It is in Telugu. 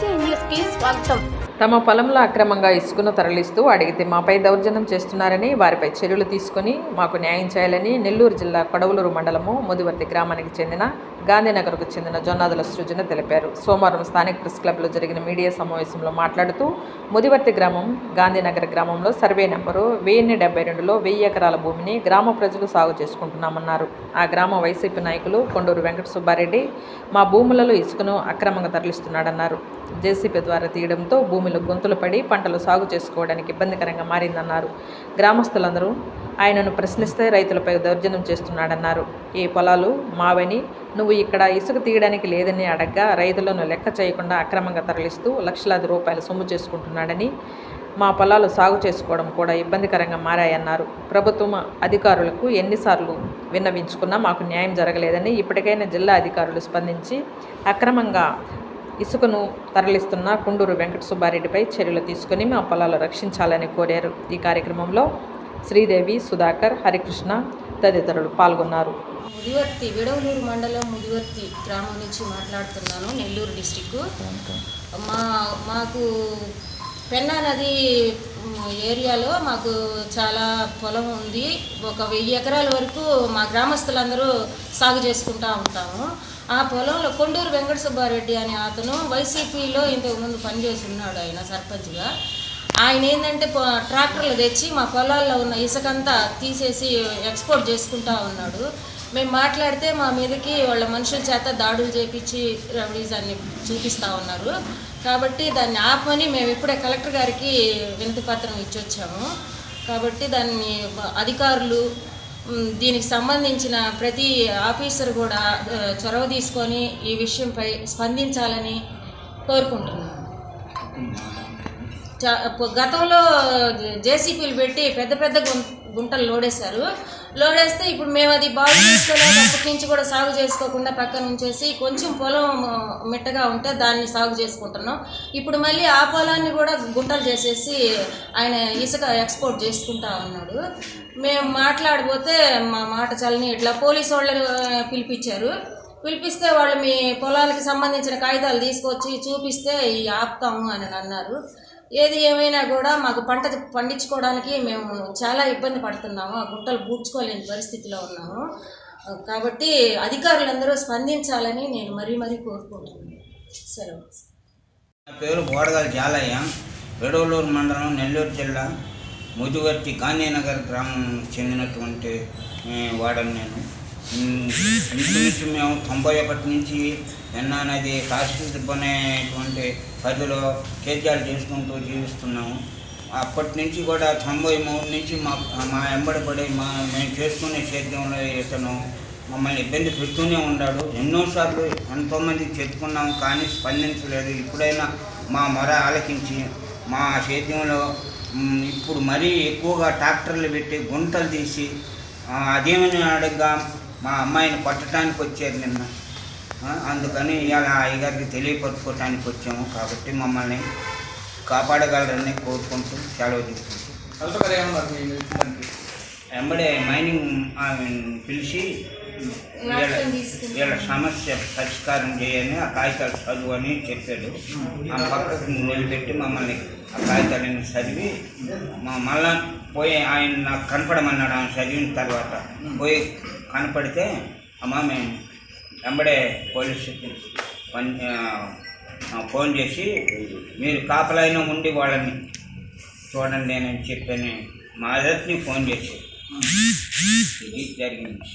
స్వాగతం. తమ పొలంలో అక్రమంగా ఇసుకను తరలిస్తూ అడిగితే మాపై దౌర్జన్యం చేస్తున్నారని వారిపై చర్యలు తీసుకుని మాకు న్యాయం చేయాలని నెల్లూరు జిల్లా కొడవలూరు మండలము ముదివర్తి గ్రామానికి చెందిన గాంధీనగర్కు చెందిన జొన్నాదుల సృజన తెలిపారు. సోమవారం స్థానిక ప్రెస్ క్లబ్లో జరిగిన మీడియా సమావేశంలో మాట్లాడుతూ ముదివర్తి గ్రామం గాంధీనగర్ గ్రామంలో సర్వే నెంబరు వెయ్యిన్ని డెబ్బై రెండులో వెయ్యి ఎకరాల భూమిని గ్రామ ప్రజలు సాగు చేసుకుంటున్నామన్నారు. ఆ గ్రామ వైసీపీ నాయకులు కొండూరు వెంకట సుబ్బారెడ్డి మా భూములలో ఇసుకను అక్రమంగా తరలిస్తున్నాడన్నారు. జేసీపీ ద్వారా తీయడంతో భూమిలో గొంతులు పడి పంటలు సాగు చేసుకోవడానికి ఇబ్బందికరంగా మారిందన్నారు. గ్రామస్తులందరూ ఆయనను ప్రశ్నిస్తే రైతులపై దౌర్జన్యం చేస్తున్నాడన్నారు. ఈ పొలాలు మావని నువ్వు ఇక్కడ ఇసుక తీయడానికి లేదని అడగ్గా రైతులను లెక్క చేయకుండా అక్రమంగా తరలిస్తూ లక్షలాది రూపాయలు సొమ్ము చేసుకుంటున్నాడని మా పొలాలు సాగు చేసుకోవడం కూడా ఇబ్బందికరంగా మారాయన్నారు. ప్రభుత్వం అధికారులకు ఎన్నిసార్లు విన్నవించుకున్నా మాకు న్యాయం జరగలేదని ఇప్పటికైనా జిల్లా అధికారులు స్పందించి అక్రమంగా ఇసుకను తరలిస్తున్న కుండూరు వెంకట సుబ్బారెడ్డిపై చర్యలు తీసుకుని మా పొలాలు రక్షించాలని కోరారు. ఈ కార్యక్రమంలో శ్రీదేవి సుధాకర్ హరికృష్ణ తదితరులు పాల్గొన్నారు. ముదివర్తి విడవలూరు మండలం ముదివర్తి గ్రామం నుంచి మాట్లాడుతున్నాను నెల్లూరు డిస్టిక్ మా మాకు పెన్నా నది ఏరియాలో మాకు చాలా పొలం ఉంది. ఒక వెయ్యి ఎకరాల వరకు మా గ్రామస్తులందరూ సాగు చేసుకుంటూ ఉంటాము. ఆ పొలంలో కొండూరు వెంకట సుబ్బారెడ్డి అనే అతను వైసీపీలో ఇంతకుముందు పనిచేసి ఉన్నాడు ఆయన సర్పంచ్గా. ఆయన ఏంటంటే ట్రాక్టర్లు తెచ్చి మా పొలాల్లో ఉన్న ఇసుకంతా తీసేసి ఎక్స్పోర్ట్ చేసుకుంటా ఉన్నాడు. మేము మాట్లాడితే మా మీదకి వాళ్ళ మనుషుల చేత దాడులు చేపించి రౌడీజాన్ని చూపిస్తూ ఉన్నారు. కాబట్టి దాన్ని ఆపమని మేము ఇప్పుడే కలెక్టర్ గారికి వినతి పత్రం ఇచ్చొచ్చాము. కాబట్టి దాన్ని అధికారులు దీనికి సంబంధించిన ప్రతి ఆఫీసర్ కూడా చొరవ తీసుకొని ఈ విషయంపై స్పందించాలని కోరుకుంటున్నాను గతంలో జేసీపీలు పెట్టి పెద్ద పెద్ద గుంటలు లోడేశారు. లోడేస్తే ఇప్పుడు మేము అది బాగు చేసుకోలేదు అప్పటి నుంచి కూడా సాగు చేసుకోకుండా పక్కన ఉంచేసి కొంచెం పొలం మిట్టగా ఉంటే దాన్ని సాగు చేసుకుంటున్నాం. ఇప్పుడు మళ్ళీ ఆ పొలాన్ని కూడా గుంటలు చేసేసి ఆయన ఇసుక ఎక్స్పోర్ట్ చేసుకుంటా ఉన్నాడు. మేము మాట్లాడిపోతే మా మాట చల్లని ఇట్లా పోలీసు వాళ్ళని పిలిపించారు. పిలిపిస్తే వాళ్ళు మీ పొలాలకి సంబంధించిన కాగితాలు తీసుకొచ్చి చూపిస్తే ఈ ఆపుతాము అని అన్నారు. ఏది ఏమైనా కూడా మాకు పంట పండించుకోవడానికి మేము చాలా ఇబ్బంది పడుతున్నాము ఆ గుంటలు పూడ్చుకోలేని పరిస్థితిలో ఉన్నాము. కాబట్టి అధికారులందరూ స్పందించాలని నేను మరీ మరీ కోరుకుంటున్నాను. సెలవు. నా పేరు బోడగల జాలయ్య. వెడవలూరు మండలం నెల్లూరు జిల్లా ముదివర్తి గాంధీనగర్ గ్రామం చెందినటువంటి వాడని నేను. ఇంచుమించు మేము తొంభై ఒకటి నుంచి ఎన్నా అనేది తహసీల్దార్ అనేటువంటి పదిలో సేద్యాలు చేసుకుంటూ జీవిస్తున్నాము. అప్పటి నుంచి కూడా తొంభై మూడు నుంచి మా మా ఎంబడి పడి మా మేము చేసుకునే సేద్యంలో ఇతను మమ్మల్ని ఇబ్బంది పెడుతూనే ఉన్నాడు. ఎన్నోసార్లు ఎంతోమంది చెప్పుకున్నాం కానీ స్పందించలేదు. ఇప్పుడైనా మా మొర ఆలకించి మా సేద్యంలో ఇప్పుడు మరీ ఎక్కువగా ట్రాక్టర్లు పెట్టి గుంటలు తీసి అదేమని అడగ్గా మా అమ్మాయిని కొట్టడానికి వచ్చారు నిన్న. అందుకని ఇవాళ అయ్యగారికి తెలియపరచుకోవటానికి వచ్చాము కాబట్టి మమ్మల్ని కాపాడగలరని కోరుకుంటూ సెలవు తీసుకుంటాం. వెంబడే మైనింగ్ పిలిచి వీళ్ళ వీళ్ళ సమస్య పరిష్కారం చేయని ఆ కాగితాలు చదువు అని చెప్పాడు. ఆ పక్కకు నిలబెట్టి మమ్మల్ని ఆ కాగితాలను చదివి మా మళ్ళా పోయి ఆయన నాకు కనపడమన్నాడు ఆమె చదివిన తర్వాత పోయి కనపడితే అమ్మ మేము వెంబడే పోలీస్ పని ఫోన్ చేసి మీరు కాపలైనా ఉండి వాళ్ళని చూడండి నేను చెప్పాను మా అదర్ని ఫోన్ చేసి ఇది జరిగింది.